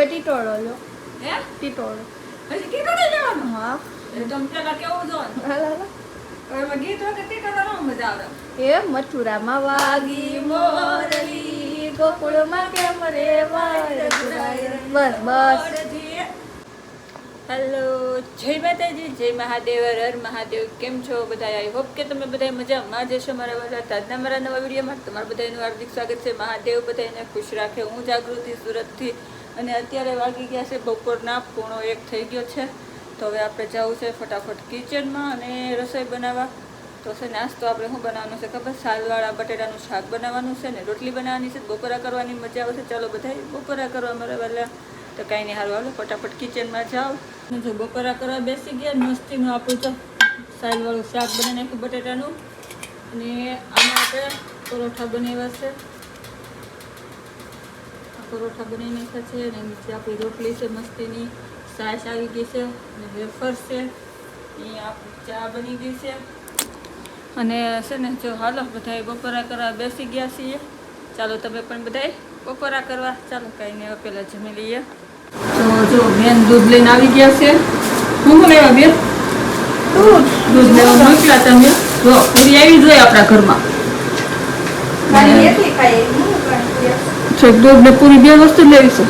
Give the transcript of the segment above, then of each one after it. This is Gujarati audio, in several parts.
હવે ટીટોળો લો. હે? ટીટોળો. પછી ટીટોળે લેવાનો? હા. એ તમે પેલા કેવું જોવાનું હાલ, હાલ. એમાં ગીત વખત ટીટોળે નો મજા આવે? એ મથુરામાં વાગી મોરલી ગોકુળમાં કેમ રે બસ બસ. હેલો જય માતાજી જય મહાદેવ હર હર મહાદેવ. કેમ છો બધા? આઈ હોપ કે તમે બધા મજામાં જ હશો મારા બધા તાજના મારા નવા વિડીયોમાં. તમારા બધાનું હાર્દિક સ્વાગત છે. મહાદેવ બધાને ખુશ રાખે. હું જાગૃતિ સુરતથી અને અત્યારે વાગી ગયા છે બપોરના, પોણો એક થઈ ગયો છે. તો હવે આપણે જવું છે ફટાફટ કિચનમાં અને રસોઈ બનાવવા. તો છે નાસ્તો આપણે શું બનાવવાનું છે ખબર? સાલવાળા બટેટાનું શાક બનાવવાનું છે ને, રોટલી બનાવવાની છે, બપોરા કરવાની મજા આવશે ચાલો બધા બપોરા કરવા મારા પહેલાં તો કાંઈ નહીં હારું હાલો, ફટાફટ કિચનમાં જાઓ. જો બપોરા કરવા બેસી ગયા, મસ્તીનું આપણું તો સાલવાળું શાક બનાવી નાખ્યું બટેટાનું. અને આમાં આપણે પરોઠા બનાવ્યા છે. પરોઠા બનાવી નાખ્યા છે અને નીચે આપણી રોટલી છે મસ્તીની. સાસ આવી ગઈ છે અને વેફર છે. એ આપણી ચા બની ગઈ છે. અને છે ને જો હાલો બધાએ બપોરા કરવા બેસી ગયા છીએ. ચાલો તમે પણ બધાએ બપોરા કરવા. ચાલો કાંઈ નહીં પહેલાં જમી લઈએ. તો જો બેન દૂધ લઈને આવી ગયા છે. હું લેવા બેન? દૂધ. દૂધ લેવા મોકલા તમે. જો પૂરી આવી જોઈએ આપણા ઘરમાં. મારી એકલી ખાઈ હું પણ છે દૂધ ને પૂરી બે વસ્તુ લેવી છે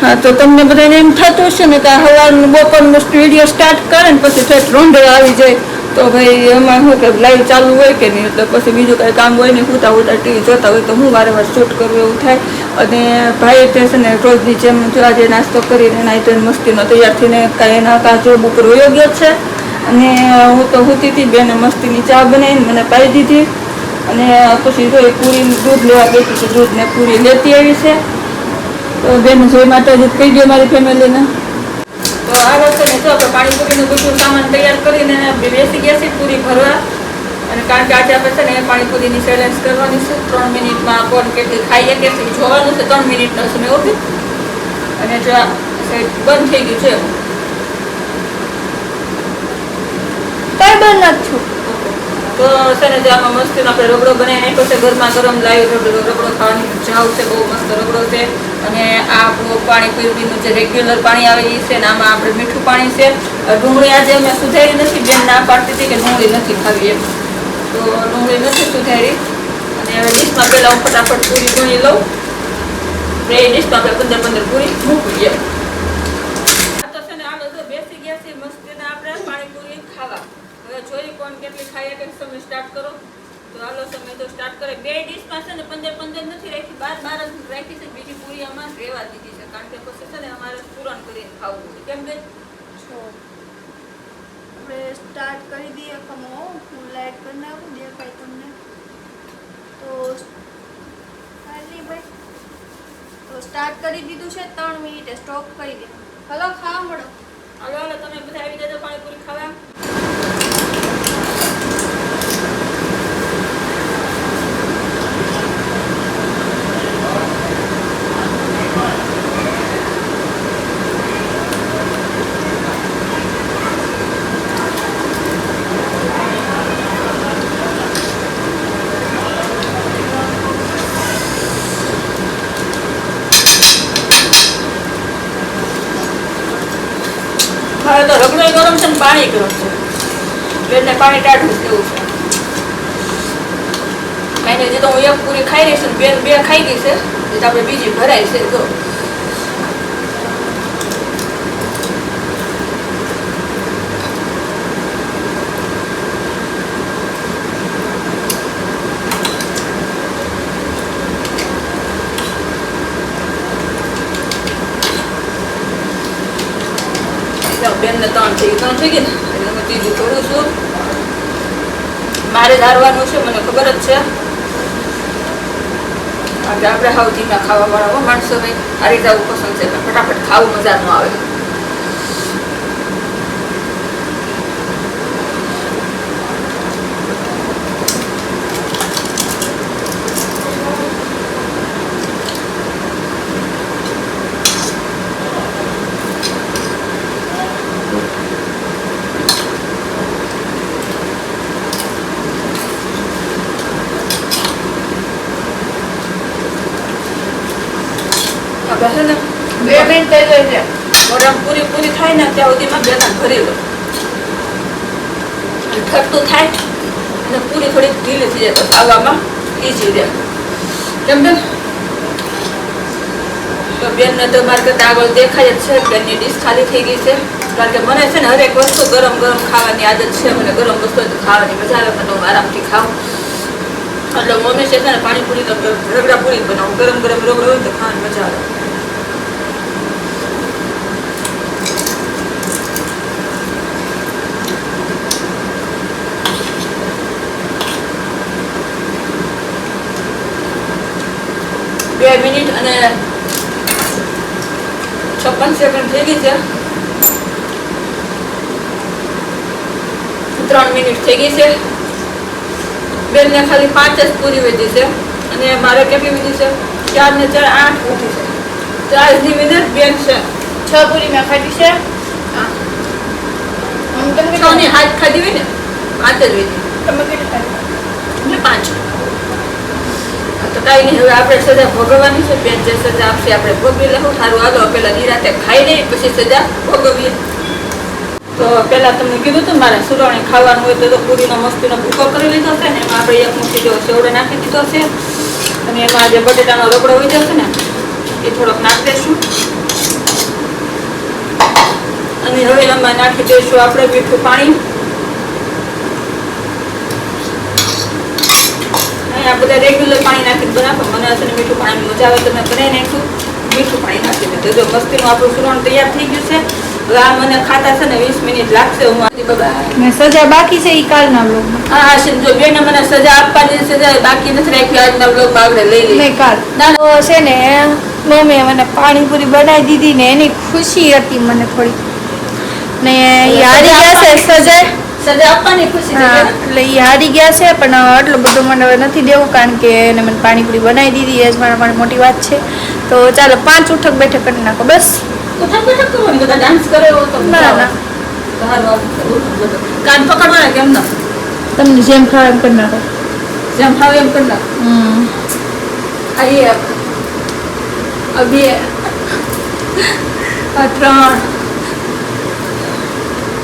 હા, તો તમને બધાને એમ થતું હશે ને કે આ સવારનું બપોરનું વીડિયો સ્ટાર્ટ કરે ને પછી ઠેઠ રોંઢળ આવી જાય. તો ભાઈ, એમાં શું કે લાઈવ ચાલુ હોય કે નહીં? એટલે પછી બીજું કાંઈ કામ હોય ને, હુતા હુતા ટીવી જોતા હોય તો હું વારે વાર શૂટ કરું એવું થાય. અને ભાઈ તે છે ને, રોજની જેમ જો આજે નાસ્તો કરીને નાઈ ધોઈને મસ્તીનો તૈયાર થઈને કાંઈ એના કાં જોબ ઉપર યોગ્ય ગયો છે. અને હું તો હુતી હતી, બેને મસ્તીની ચા બનાવીને મને પાઈ દીધી. અને પછી જો એ પૂરી દૂધ લેવા બેઠી છે દૂધ ને પૂરી લેતી આવી છે. તો બેન જોઈ માતાજી કહી ગયો મારી ફેમિલીને. તો આ વખતે ને જો આપણે પાણીપુરીનું બધું સામાન તૈયાર કરીને બેસી ગયા છે પૂરી ભરવા. અને કારણ કે આજે આપણે છે ને પાણીપુરીની ચેલેન્જ કરવાની છે. ત્રણ મિનિટમાં કોણ કેટલી ખાઈએ છે જોવાનું છે. ત્રણ મિનિટનો સમય ઓકે અને જો બંધ થઈ ગયું છે. કઈ બંધ નથી છું તો છે ને જે આમાં મસ્તીનો આપણે રગડો બનાવી નાખ્યો છે, ગરમા ગરમ લાવી રગડો ખાવાની જાવ છે બહુ મસ્ત રગડો છે. અને આ પાણી પીરવીનું જે રેગ્યુલર પાણી આવે એ છે ને આમાં આપણે મીઠું પાણી છે. ડુંગળી આજે અમે સુધારી નથી, બેન ના પાડતી હતી કે ડુંગળી નથી ખાવી એમ. તો ડુંગળી નથી સુધારી. અને હવે ડીશમાં પહેલાં હું ફટાફટ પૂરી ગણી લઉં. બે ડીશમાં આપણે પંદર પંદર પૂરી મૂકવી આ તો છે ને આ બધું બેસી ગયા છે મસ્તીના આપણે પાણીપુરી ખાવા હવે જોઈએ કોણ કેટલી ખાઈએ કે સમય સ્ટાર્ટ કરો તો હાલો સમય બે ડીશ પાસે ને પંદર પંદર નથી રાખી બાર બાર રાખી છે. બીજી પૂરી આમાં રહેવા દીધી છે. કારણ કે પછી છે ને અમારે પૂરણ કરીને ખાવું કેમ કે છો. આપણે સ્ટાર્ટ કરી દઈએ કમો હું. લાઈટ કરી નાખું દેખાય તમને. તો ખાલી ભાઈ તો સ્ટાર્ટ કરી દીધું છે ત્રણ મિનિટે. સ્ટોપ કરી દે હલો ખાવા મળો. હલો હલો તમે બધા આવી જજો પાણીપુરી ખાવા. હવે તો રગડો ગરમ છે ને પાણી ગરમ છે. બેનને પાણી ટાઢું કેવું છે? નહીં, હજી હું એક પૂરી ખાઈ રહી છું બેન બે ખાઈ ગઈ છે. હજી આપણે બીજી ભરાય છે જો. બેનને ત્રણ થઈ ત્રણ થઈ ગઈ એટલે હું ત્રીજું કરું છું. મારે ધારવાનું છે, મને ખબર જ છે. આપણે હાવ ધીમા ખાવા વાળા હો માણસો ભાઈ. આ રીતે આવું પસંદ છે ફટાફટ ખાવું મજા ન આવે. આપણે છે. ને બે મિનિટ ભરી લો ઠરતું થાય અને પૂરી થોડી ઢીલી થઈ જાય તો ખાવામાં ઈજી રહે. કેમ બેન તો બેનને તો મારે આગળ દેખાય જ છે, બેનની ડીશ ખાલી થઈ ગઈ છે. કારણ કે મને છે ને હરેક વસ્તુ ગરમ ગરમ ખાવાની આદત છે. મને ગરમ વસ્તુ ખાવાની મજા આવે મને હું આરામથી ખાઉં. એટલે મમ્મી છે ને પાણીપુરી તો રગડા પૂરી બનાવું. ગરમ ગરમ રગડો હોય તો ખાવાની મજા આવે. બે મિનિટ અને છપ્પન સેકન્ડ થઈ ગઈ છે. ત્રણ મિનિટ થઈ ગઈ છે. બેનને ખાલી પાંચ જ પૂરી વધી છે. અને મારે કેટલી વધી છે? ચાર ને ચાર આઠ વધી છે. તો આજની વિનર બેન છે છ પૂરી મેં ખાધી છે. છ ની હાથ ખાધી હોય ને પાંચ જ વધી તમે કેટલી ખાધી? પાંચ. તો નહીં, હવે આપણે સજા ભોગવવાની છે, બેન જે સજા આપશે આપણે ભોગવી લેવું સારું હાલો પેલા નિરાતે ખાઈ લઈએ, પછી સજા ભોગવીએ. તો પેલા તમને કીધું હતું મારે સુરવણી ખાવાનું હોય તો પૂરીનો મસ્તીનો ભૂકો કરી લીધો છે ને, એમાં આપણે એક મૂકી જો સેવડો નાખી દીધો છે. અને એમાં જે બટેટાનો રગડો હોય જશે ને, એ થોડોક નાખી દઈશું અને હવે એમાં નાખી દઈશું આપણે મીઠું પાણી. અહીંયા બધા રેગ્યુલર પાણી નાખીને બનાવો મને અસર મીઠું પાણી મજા આવે તો મેં બનાવી નાખ્યું. મીઠું પાણી નાખીને તો જો મસ્તીનું આપણું સુરણ તૈયાર થઈ ગયું છે. હવે આ મને ખાતા છે ને વીસ મિનિટ લાગશે. હું સજા બાકી છે એ કાલના બ્લોગમાં હા હા શિંજો બેને મને સજા આપવાની સજા બાકી નથી રાખી. આજના બ્લોગમાં આપણે લઈ લઈએ. કાલ. ના. છે ને મમ્મીએ મને પાણીપુરી બનાવી દીધી ને એની ખુશી હતી મને થોડી ને ઈ આવે ગયા છે સજા. આપવાની ખુશી ને? એટલે એ હારી ગયા છે પણ આટલું બધું મને હવે નથી દેવું કારણ કે એને મને પાણીપુરી બનાવી દીધી એ જ મારા માટે મોટી વાત છે. તો ચાલો પાંચ ઉઠક બેઠક કરી નાખો બસ. ઉઠક બેઠક કરવાની બધા ડાન્સ કરે ના, બેઠક. કાન પકડવાના કેમ ના તમને જેમ ખાવ એમ કરી નાખો. જેમ ફાવે એમ કરી નાખો. હમ. આ બે. આ ત્રણ.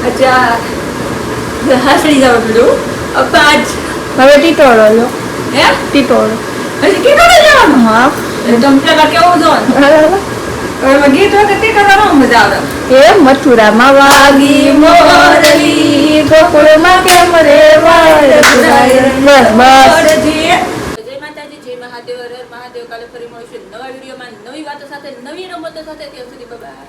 આ ચાર. હાસડી જવા પેલું? આ હવે ટીટોળો લો. હે? ટીટોળો. હજી કેટલો જવાનું? હા. એ કેવું જોવાનું? હવે ગીત હોય તો મજા આવે. એ મથુરામાં વાગી મોરલી ગોકુળમાં કેમ રે વાળ બસ બસ. જય માતાજી મહાદેવ. હર મહાદેવ. કાલે ફરી મળીશું નવા વિડીયોમાં નવી વાતો સાથે નવી રમતો સાથે. ત્યાં સુધી બાય